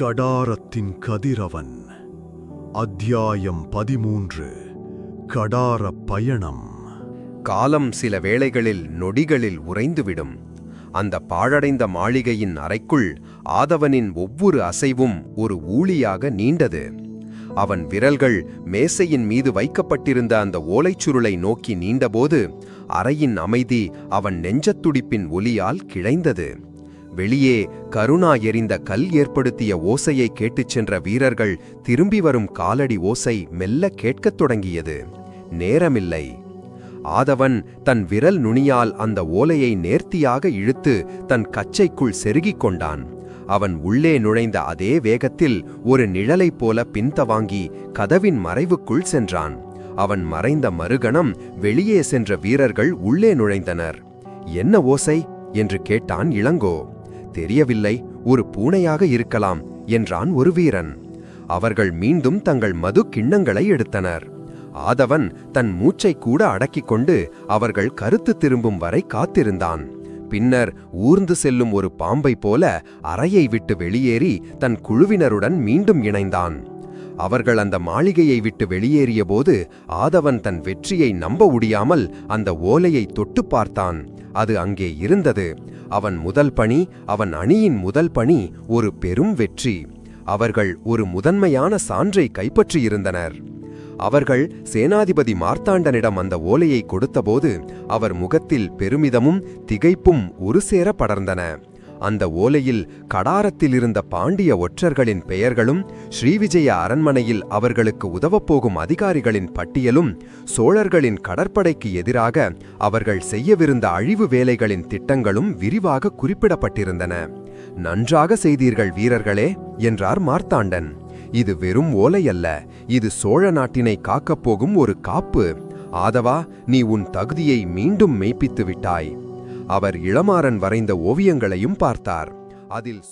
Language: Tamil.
கடாரத்தின் கதிரவன். அத்தியாயம் பதிமூன்று. கடார பயணம். காலம் சில வேளைகளில் நொடிகளில் உறைந்துவிடும். அந்த பாழடைந்த மாளிகையின் அறைக்குள் ஆதவனின் ஒவ்வொரு அசைவும் ஒரு ஊழியாக நீண்டது. அவன் விரல்கள் மேசையின் மீது வைக்கப்பட்டிருந்த அந்த ஓலைச்சுருளை நோக்கி நீண்டபோது அறையின் அமைதி அவன் நெஞ்சத்துடிப்பின் ஒலியால் கிளைந்தது. வெளியே கருணா எறிந்த கல் ஏற்படுத்திய ஓசையை கேட்டுச் சென்ற வீரர்கள் திரும்பி வரும் காலடி ஓசை மெல்ல கேட்கத் தொடங்கியது. நேரமில்லை. ஆதவன் தன் விரல் நுனியால் அந்த ஓலையை நேர்த்தியாக இழுத்து தன் கச்சைக்குள் செருகிக் கொண்டான். அவன் உள்ளே நுழைந்த அதே வேகத்தில் ஒரு நிழலைப் போல பின்தவாங்கி கதவின் மறைவுக்குள் சென்றான். அவன் மறைந்த மறுகணம் வெளியே சென்ற வீரர்கள் உள்ளே நுழைந்தனர். என்ன ஓசை? என்று கேட்டான் இளங்கோ. தெரியவில்லை ஒரு பூனையாக இருக்கலாம் என்றான் ஒரு வீரன். அவர்கள் மீண்டும் தங்கள் மது கிண்ணங்களை எடுத்தனர். ஆதவன் தன் மூச்சை கூட அடக்கிக் கொண்டு அவர்கள் கருத்து திரும்பும் வரை காத்திருந்தான். பின்னர் ஊர்ந்து செல்லும் ஒரு பாம்பை போல அறையை விட்டு வெளியேறி தன் குழுவினருடன் மீண்டும் இணைந்தான். அவர்கள் அந்த மாளிகையை விட்டு வெளியேறியபோது ஆதவன் தன் வெற்றியை நம்ப முடியாமல் அந்த ஓலையை தொட்டு பார்த்தான். அது அங்கே இருந்தது. அவன் முதல் பணி அவன் அணியின் முதல் பணி ஒரு பெரும் வெற்றி. அவர்கள் ஒரு முதன்மையான சான்றை கைப்பற்றியிருந்தனர். அவர்கள் சேனாதிபதி மார்த்தாண்டனிடம் அந்த ஓலையை கொடுத்தபோது அவர் முகத்தில் பெருமிதமும் திகைப்பும் ஒரு சேர படர்ந்தன அந்த ஓலையில் கடாரத்தில் இருந்த பாண்டிய ஒற்றர்களின் பெயர்களும் ஸ்ரீவிஜய அரண்மனையில் அவர்களுக்கு உதவப்போகும் அதிகாரிகளின் பட்டியலும் சோழர்களின் கடற்படைக்கு எதிராக அவர்கள் செய்யவிருந்த அழிவு வேலைகளின் திட்டங்களும் விரிவாக குறிப்பிடப்பட்டிருந்தன. நன்றாக செய்தீர்கள் வீரர்களே என்றார் மார்த்தாண்டன். இது வெறும் ஓலை அல்ல இது சோழ நாட்டினை காக்கப் போகும் ஒரு காப்பு. ஆதவா நீ உன் தகுதியை மீண்டும் மெய்ப்பித்து விட்டாய். அவர் இளமாறன் வரைந்த ஓவியங்களையும் பார்த்தார். அதில்